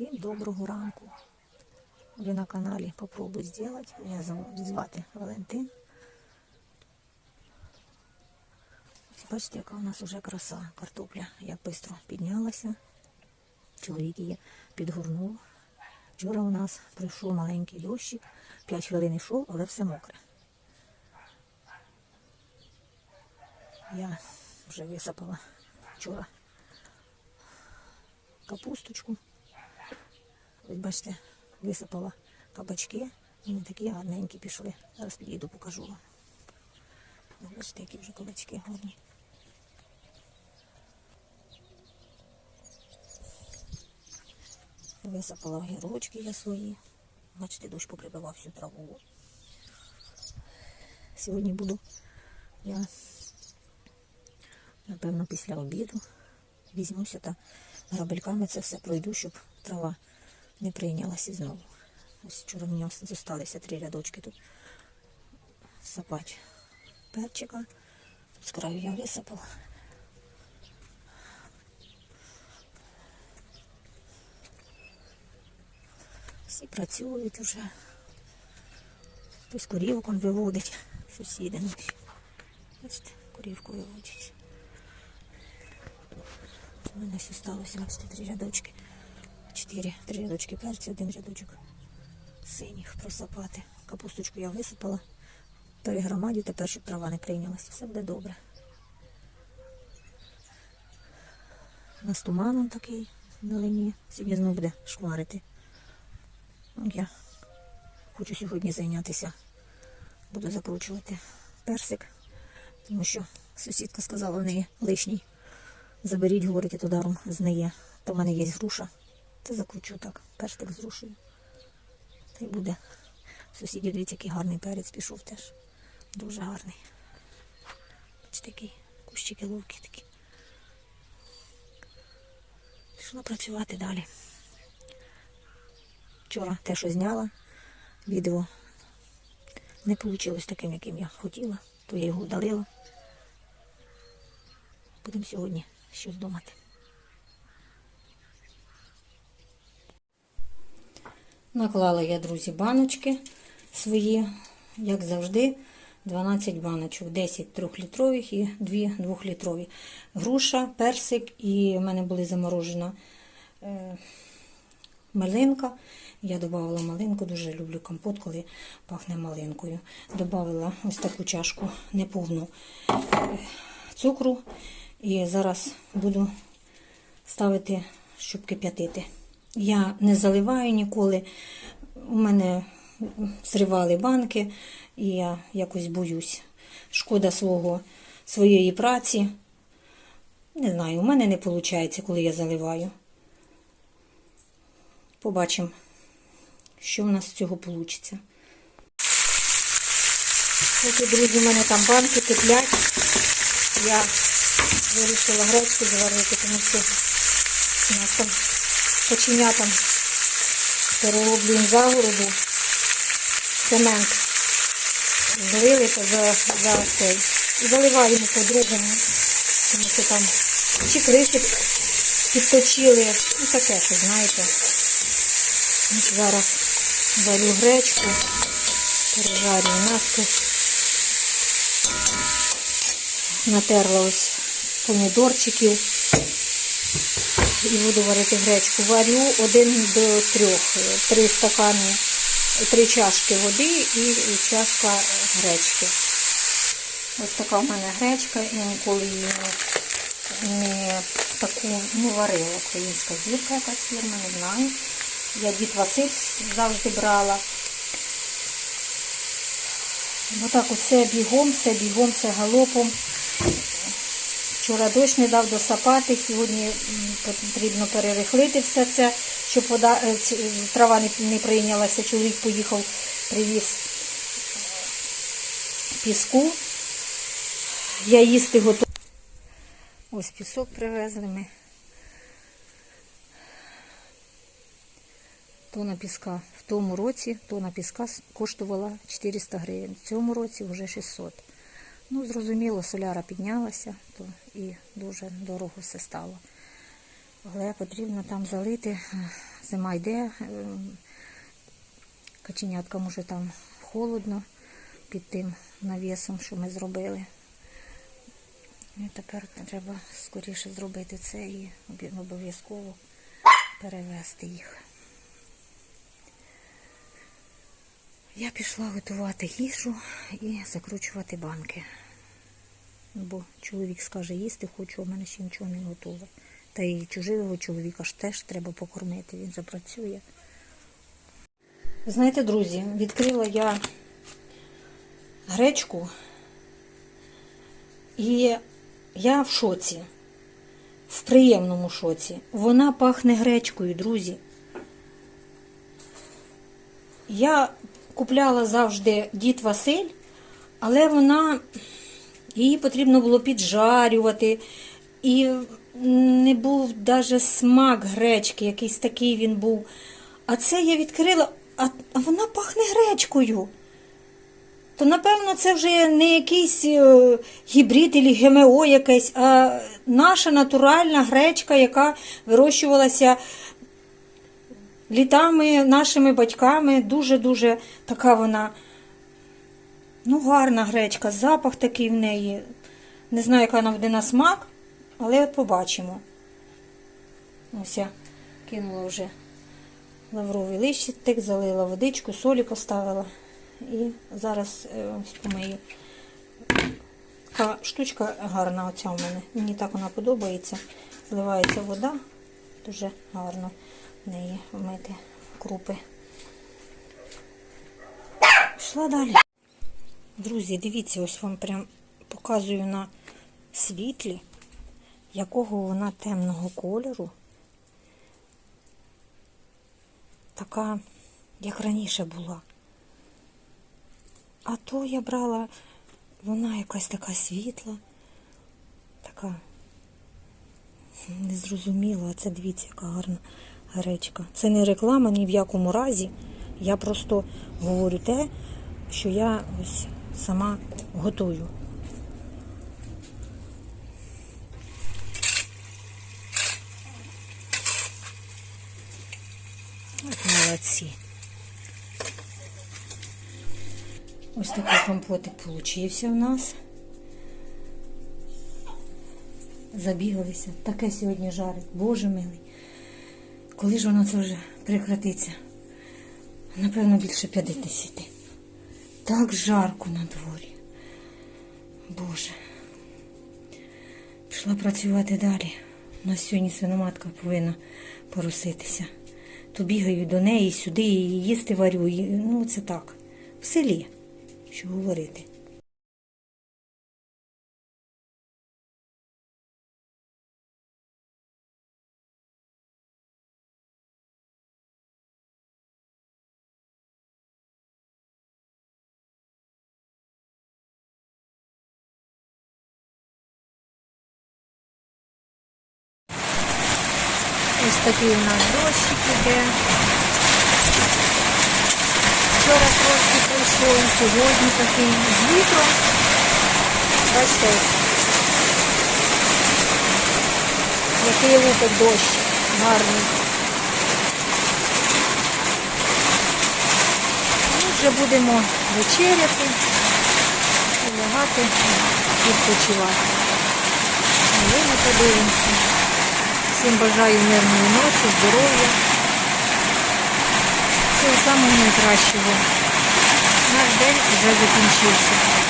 Всім доброго ранку. Ви на каналі Попробуй зробити. Мене звати Валентин. Бачите, яка у нас вже краса. Картопля як швидко піднялася. Чоловік її підгорнув. Вчора у нас прийшов маленький дощик. 5 хвилин йшов, але все мокре. Я вже висипала вчора капусточку. Ось бачите, висипала кабачки. Вони такі гарненькі пішли. Зараз підійду, покажу вам. Бачите, які вже кабачки гарні. Висипала огірочки я свої. Бачите, дощ поприбивав всю траву. Сьогодні буду я, напевно, після обіду візьмуся та грабельками це все пройду, щоб трава не прийнялася знову. Ось вчора в мене зосталися три рядочки тут сапати перчика. З краю я висипала. Всі працюють уже. Хтось корівок он виводить, сусіди наші. Бачите, корівку виводять. У мене ще сталося бачите, три рядочки. Чотири, три рядочки перцю, один рядочок синіх просапати. Капусточку я висипала, перегромадю тепер, щоб трава не прийнялася. Все буде добре. У нас туманом такий вдалині. Сьогодні знову буде шкварити. Ну, Я хочу сьогодні зайнятися. Буду закручувати персик, тому що сусідка сказала в неї лишній. Заберіть, говорить, то даром знає. То в мене є груша. Та закручу так, перстик з грушею. Та й буде. Сусідів, дивіться, який гарний перець пішов теж. Дуже гарний. Ось такий кущики ловкі такі. Пішла працювати далі. Вчора те, що зняла, відео не вийшло таким, яким я хотіла, то я його удалила. Будемо сьогодні щось думати. Наклала я, друзі, баночки свої, як завжди, 12 баночок, 10 трьохлітрових і 2 двохлітрові. Груша, персик, і в мене були заморожена е, малинка. Я додавала малинку, дуже люблю компот, коли пахне малинкою. Добавила ось таку чашку неповну е, цукру. І зараз буду ставити, щоб кип'ятити. Я не заливаю ніколи. У мене зривали банки, і я якось боюсь. Шкода свого, своєї праці. Не знаю, у мене не виходить, коли я заливаю. Побачимо, що в нас з цього вийде. Ось, друзі, у мене там банки киплять. Я вирішила гречку заварити, тому що у нас там коченятам перероблюємо загороду. Цемент злили за, за цей. І заливаємо по-другому, тому що там чи криші підточили. Ну таке, що знаєте. От зараз варю гречку, пережарюю наскось. Натерла ось помідорчиків і буду варити гречку. Варю один до трьох, три стакани, три чашки води і чашка гречки. Ось така в мене гречка, я ніколи її не, таку не варила. Українська зірка якась фірма, не знаю. Я дід Василь завжди брала. Отак усе бігом, все бігом, все галопом. Вчора дощ не дав досапати, сьогодні потрібно перерихлити все це, щоб вода, е, трава не, не прийнялася. Чоловік поїхав, привіз піску. Я їсти готова. Ось пісок привезли ми. Тона піска в тому році, тона піска коштувала 400 гривень. В цьому році вже 600. Ну, зрозуміло, соляра піднялася, то і дуже дорого все стало. Але потрібно там залити, зима йде, е, каченяткам уже там холодно під тим навісом, що ми зробили. І тепер треба скоріше зробити це і обов'язково перевести їх. Я пішла готувати їжу і закручувати банки. Бо чоловік скаже їсти хочу, а в мене ще нічого не готове. Та і чужого чоловіка ж теж треба покормити, він запрацює. Знаєте, друзі, відкрила я гречку, і я в шоці, в приємному шоці. Вона пахне гречкою, друзі. Я купляла завжди дід Василь, але вона її потрібно було піджарювати. І не був навіть смак гречки, якийсь такий він був. А це я відкрила, а, вона пахне гречкою. То, напевно, це вже не якийсь е, гібрид або ГМО якесь, а наша натуральна гречка, яка вирощувалася літами нашими батьками. Дуже-дуже така вона, ну, гарна гречка, запах такий в неї. Не знаю, яка вона буде на смак, але от побачимо. Ось я кинула вже лавровий листик, залила водичку, солі поставила. І зараз е, ось помию. Така штучка гарна оця у мене. Мені так вона подобається. Зливається вода. Дуже гарно в неї вмити крупи. Пішла далі. Друзі, дивіться, ось вам прям показую на світлі, якого вона темного кольору. Така, як раніше була. А то я брала, вона якась така світла, така незрозуміла, а це дивіться, яка гарна гречка. Це не реклама ні в якому разі. Я просто говорю те, що я ось сама готую. От молодці. Ось такий компотик получився у нас. Забігалися. Таке сьогодні жарить. Боже милий. Коли ж воно це вже прекратиться? Напевно, більше 50. Так жарко на дворі. Боже. Пішла працювати далі. У нас сьогодні свиноматка повинна пороситися. То бігаю до неї сюди, і їсти варю. Ну, це так. В селі. Що говорити? Ось такий у нас дощик іде. Вчора трошки пройшов, і сьогодні такий з вітром. Бачите, який лупить дощ гарний. Ну, вже будемо вечеряти, і лягати, відпочивати. Ми подивимося. Всім бажаю мирної ночі, здоров'я. Всього самого найкращого. Наш день вже закінчився.